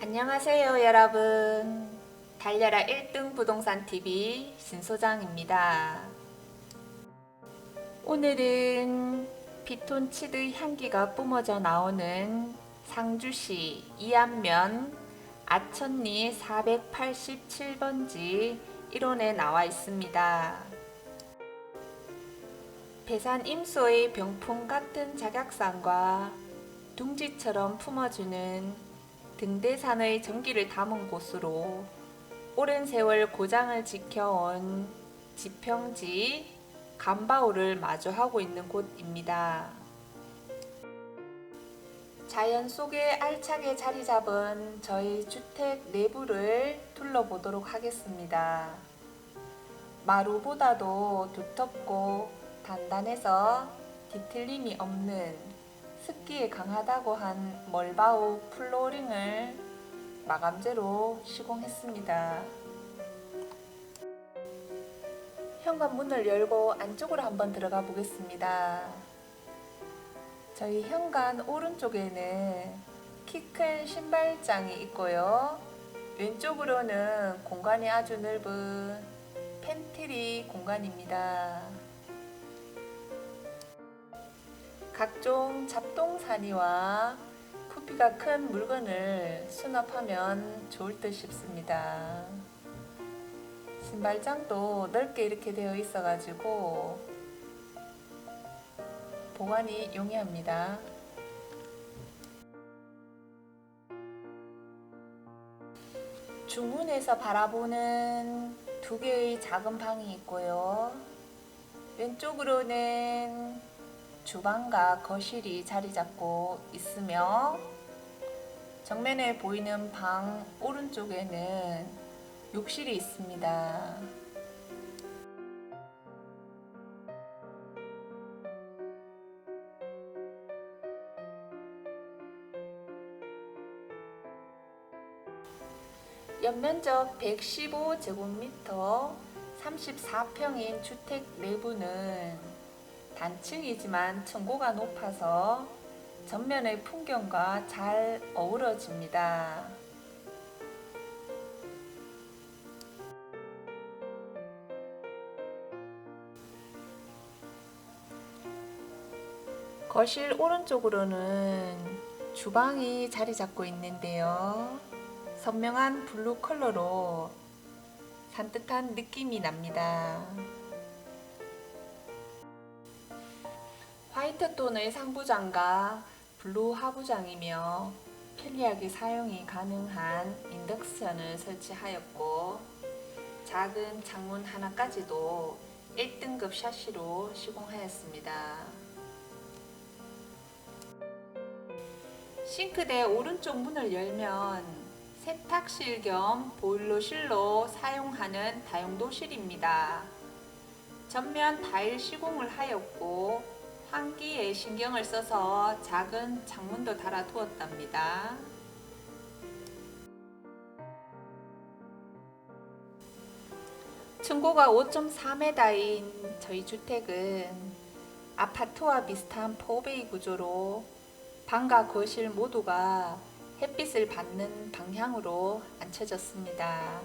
안녕하세요, 여러분. 달려라 1등 부동산 TV 신소장입니다. 오늘은 피톤치드 향기가 뿜어져 나오는 상주시 이안면 아천리 487번지 1원에 나와 있습니다. 배산 임소의 병풍 같은 작약산과 둥지처럼 품어주는 등대산의 전기를 담은 곳으로 오랜 세월 고장을 지켜온 지평지 감바오를 마주하고 있는 곳입니다. 자연 속에 알차게 자리 잡은 저희 주택 내부를 둘러보도록 하겠습니다. 마루보다도 두텁고 단단해서 뒤틀림이 없는 습기에 강하다고 한 멀바우 플로링을 마감재로 시공했습니다. 현관문을 열고 안쪽으로 한번 들어가 보겠습니다. 저희 현관 오른쪽에는 키 큰 신발장이 있고요. 왼쪽으로는 공간이 아주 넓은 팬트리 공간입니다. 각종 잡동사니와 부피가 큰 물건을 수납하면 좋을 듯 싶습니다. 신발장도 넓게 이렇게 되어 있어 가지고 보관이 용이합니다. 중문에서 바라보는 두 개의 작은 방이 있고요. 왼쪽으로는 주방과 거실이 자리 잡고 있으며 정면에 보이는 방 오른쪽에는 욕실이 있습니다. 연면적 115제곱미터 34평인 주택 내부는 단층이지만 층고가 높아서 전면의 풍경과 잘 어우러집니다. 거실 오른쪽으로는 주방이 자리 잡고 있는데요. 선명한 블루 컬러로 산뜻한 느낌이 납니다. 화이트 톤의 상부장과 블루 하부장이며 편리하게 사용이 가능한 인덕션을 설치하였고 작은 창문 하나까지도 1등급 샤시로 시공하였습니다. 싱크대 오른쪽 문을 열면 세탁실 겸 보일러실로 사용하는 다용도실입니다. 전면 타일 시공을 하였고 환기에 신경을 써서 작은 창문도 달아두었답니다. 층고가 5.4m인 저희 주택은 아파트와 비슷한 포베이 구조로 방과 거실 모두가 햇빛을 받는 방향으로 앉혀졌습니다.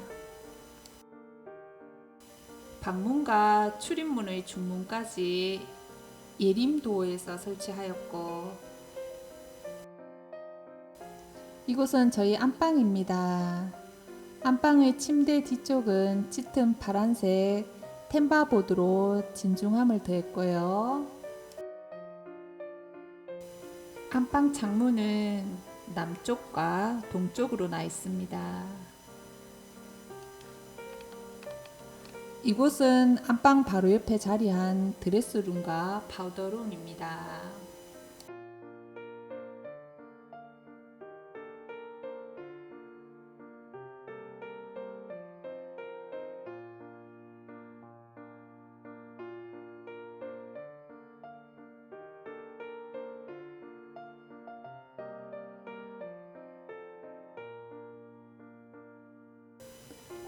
방문과 출입문의 중문까지 예림도에서 설치하였고 이곳은 저희 안방입니다. 안방의 침대 뒤쪽은 짙은 파란색 템바보드로 진중함을 더했고요. 안방 창문은 남쪽과 동쪽으로 나 있습니다. 이곳은 안방 바로 옆에 자리한 드레스룸과 파우더룸입니다.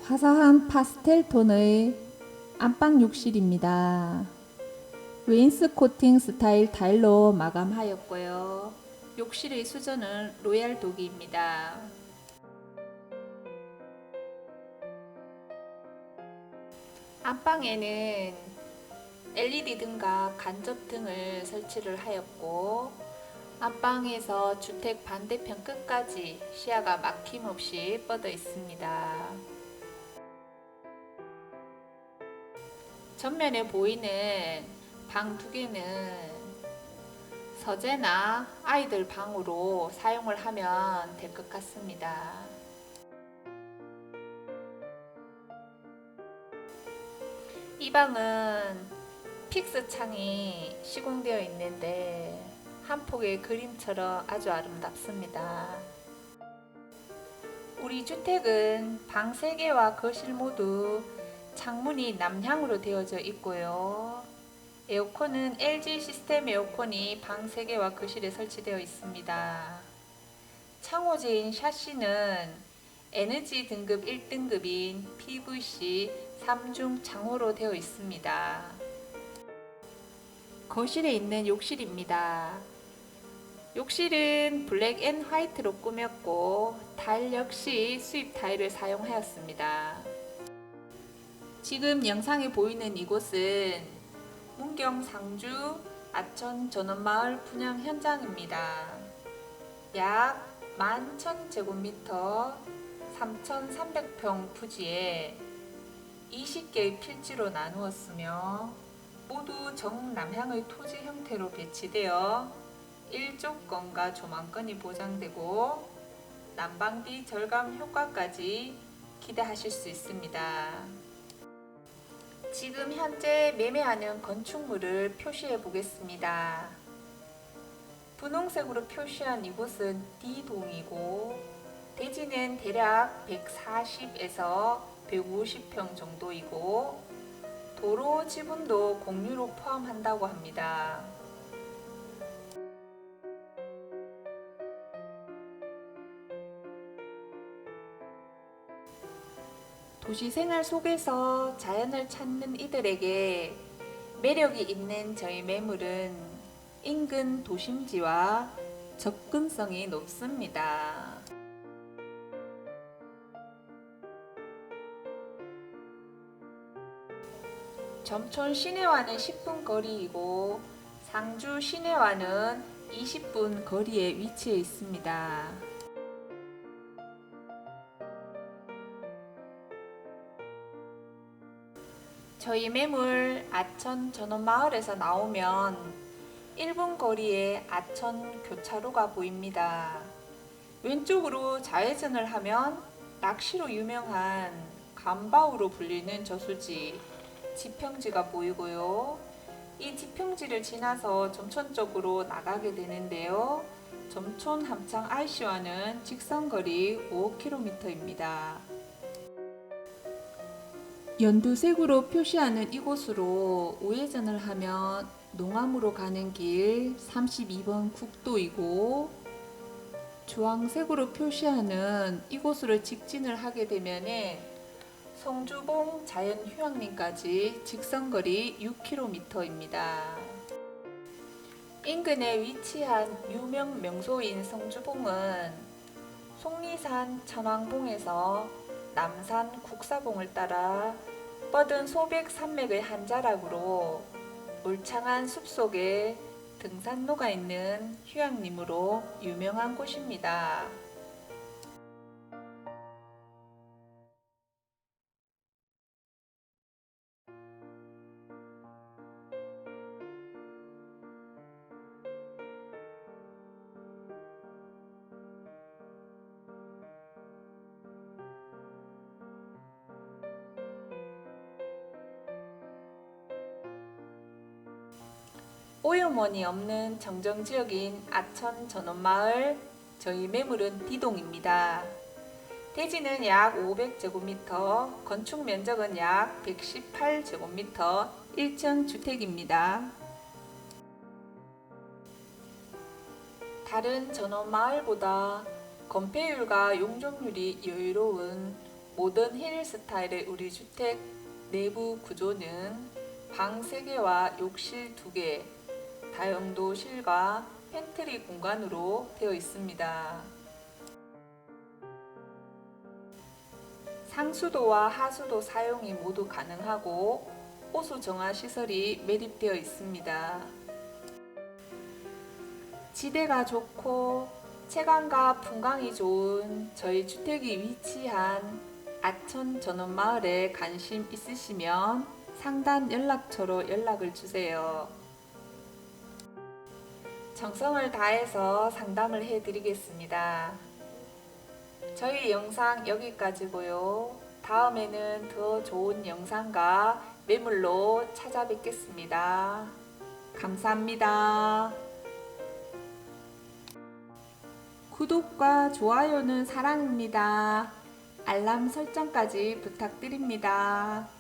화사한 파스텔 톤의 안방 욕실입니다. 웨인스코팅 스타일 타일로 마감하였고요. 욕실의 수전은 로얄 독이입니다. 안방에는 LED 등과 간접 등을 설치를 하였고 안방에서 주택 반대편 끝까지 시야가 막힘없이 뻗어 있습니다. 전면에 보이는 방 두 개는 서재나 아이들 방으로 사용을 하면 될 것 같습니다. 이 방은 픽스 창이 시공되어 있는데 한 폭의 그림처럼 아주 아름답습니다. 우리 주택은 방 3개와 거실 모두 창문이 남향으로 되어져 있고요. 에어컨은 LG 시스템 에어컨이 방 3개와 거실에 설치되어 있습니다. 창호제인 샤시는 에너지 등급 1등급인 PVC 3중 창호로 되어 있습니다. 거실에 있는 욕실입니다. 욕실은 블랙 앤 화이트로 꾸몄고 타일 역시 수입 타일을 사용하였습니다. 지금 영상에 보이는 이곳은 문경 상주 아천 전원마을 분양 현장입니다. 약 11,000제곱미터 3,300평 부지에 20개의 필지로 나누었으며 모두 정남향의 토지 형태로 배치되어 일조권과 조망권이 보장되고 난방비 절감 효과까지 기대하실 수 있습니다. 지금 현재 매매하는 건축물을 표시해 보겠습니다. 분홍색으로 표시한 이곳은 D동이고 대지는 대략 140에서 150평 정도이고 도로 지분도 공유로 포함한다고 합니다. 도시 생활 속에서 자연을 찾는 이들에게 매력이 있는 저희 매물은 인근 도심지와 접근성이 높습니다. 점촌 시내와는 10분 거리이고 상주 시내와는 20분 거리에 위치해 있습니다. 저희 매물 아천 전원마을에서 나오면 1분 거리에 아천 교차로가 보입니다. 왼쪽으로 좌회전을 하면 낚시로 유명한 감바우로 불리는 저수지 지평지가 보이고요. 이 지평지를 지나서 점촌 쪽으로 나가게 되는데요. 점촌 함창 IC와는 직선 거리 5km입니다. 연두색으로 표시하는 이곳으로 우회전을 하면 농암으로 가는 길 32번 국도이고 주황색으로 표시하는 이곳으로 직진을 하게 되면은 성주봉 자연휴양림까지 직선거리 6km입니다. 인근에 위치한 유명 명소인 성주봉은 속리산 천왕봉에서 남산 국사봉을 따라 뻗은 소백 산맥의 한 자락으로 울창한 숲속에 등산로가 있는 휴양림으로 유명한 곳입니다. 오염원이 없는 정정지역인 아천 전원마을 저희 매물은 D동입니다. 대지는 약 500제곱미터, 건축 면적은 약 118제곱미터 1층 주택입니다. 다른 전원마을보다 건폐율과 용적률이 여유로운 모던 힐 스타일의 우리 주택 내부 구조는 방 3개와 욕실 2개, 다용도 실과 팬트리 공간으로 되어 있습니다. 상수도와 하수도 사용이 모두 가능하고 호수 정화 시설이 매립되어 있습니다. 지대가 좋고 체감과 풍광이 좋은 저희 주택이 위치한 아천 전원마을에 관심 있으시면 상단 연락처로 연락을 주세요. 정성을 다해서 상담을 해드리겠습니다. 저희 영상 여기까지고요. 다음에는 더 좋은 영상과 매물로 찾아뵙겠습니다. 감사합니다. 구독과 좋아요는 사랑입니다. 알람 설정까지 부탁드립니다.